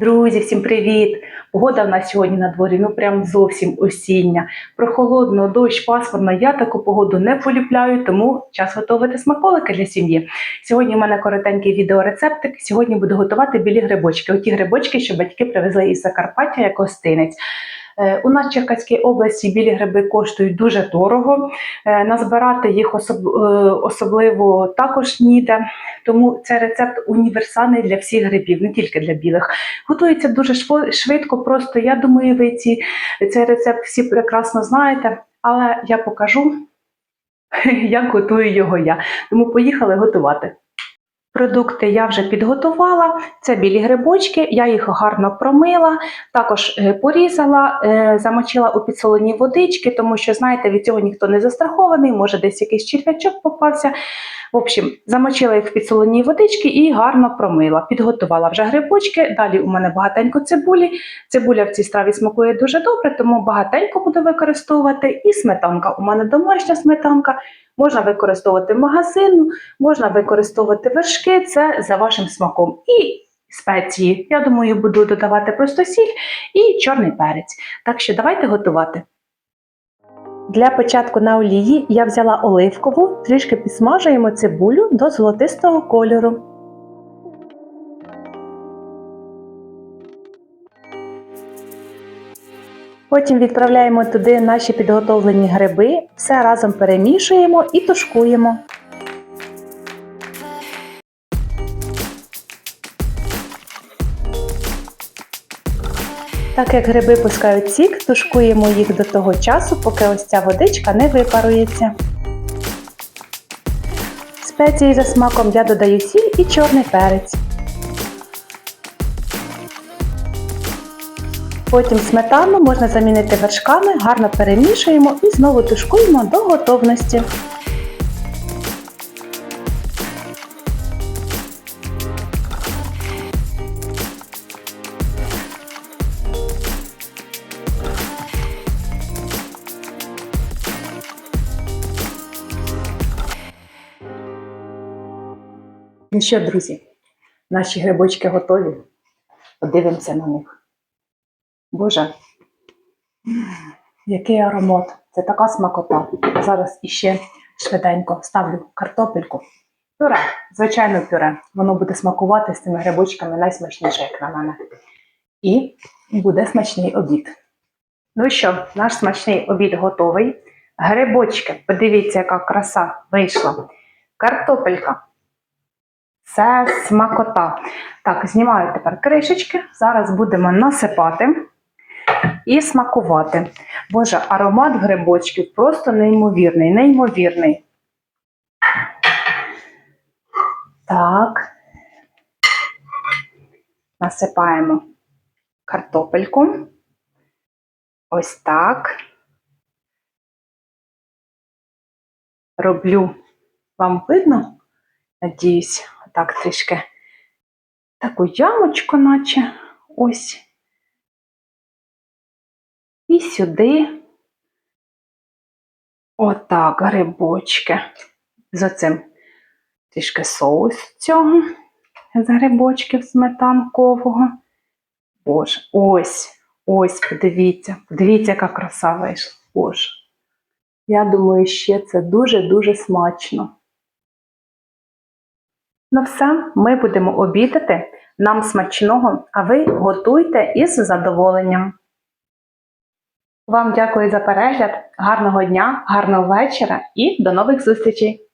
Друзі, всім привіт! Погода в нас сьогодні на дворі, ну прям зовсім осіння. Прохолодно, дощ, пасмурно. Я таку погоду не полюбляю, тому час готувати смаколики для сім'ї. Сьогодні в мене коротенький відеорецептик. Сьогодні буду готувати білі грибочки. Оті грибочки, що батьки привезли із Закарпаття як гостинець. Е, У нас в Черкаській області білі гриби коштують дуже дорого. Е, Назбирати їх е, особливо також ніде. Тому це рецепт універсальний для всіх грибів, не тільки для білих. Готується дуже швидко, просто я думаю, ви ці, цей рецепт всі прекрасно знаєте, але я покажу, як готую його я. Тому поїхали готувати. Продукти я вже підготувала. Це білі грибочки, я їх гарно промила, також е, порізала, е, замочила у підсоленій водички, тому що, знаєте, від цього ніхто не застрахований, може десь якийсь черв'ячок попався. В общем, замочила їх в підсоленій водички і гарно промила. Підготувала вже грибочки. Далі у мене багатенько цибулі. Цибуля в цій страві смакує дуже добре, тому багатенько буду використовувати. І сметанка. У мене домашня сметанка. Можна використовувати магазинну, можна використовувати вершки, це за вашим смаком. І спеції. Я думаю, буду додавати просто сіль і чорний перець. Так що давайте готувати. Для початку на олії я взяла оливкову, трішки підсмажуємо цибулю до золотистого кольору. Потім відправляємо туди наші підготовлені гриби, все разом перемішуємо і тушкуємо. Так як гриби пускають сік, тушкуємо їх до того часу, поки ось ця водичка не випарується. Спеції за смаком я додаю сіль і чорний перець. Потім сметану можна замінити вершками, гарно перемішуємо і знову тушкуємо до готовності. Ну що, друзі, наші грибочки готові. Подивимося на них. Боже, який аромат! Це така смакота. Зараз іще швиденько ставлю картопельку. Пюре, звичайно, пюре. Воно буде смакувати з цими грибочками найсмачніше, як на мене. І буде смачний обід. Ну що, наш смачний обід готовий. Грибочки, подивіться, яка краса вийшла. Картопелька. Це смакота. Так, знімаю тепер кришечки. Зараз будемо насипати і смакувати. Боже, аромат грибочків просто неймовірний, неймовірний. Так. Насипаємо картопельку. Ось так. Роблю. Вам видно? Надіюсь, так трішки таку ямочку, наче ось. І сюди отак грибочки. з оцим трішки соус цього з грибочків сметанкового. Боже, ось, ось, подивіться, подивіться, яка краса вийшла. Боже. Я думаю, ще це дуже-дуже смачно. Ну все, ми будемо обідати. Нам смачного, а ви готуйте із задоволенням. Вам дякую за перегляд, гарного дня, гарного вечора і до нових зустрічей!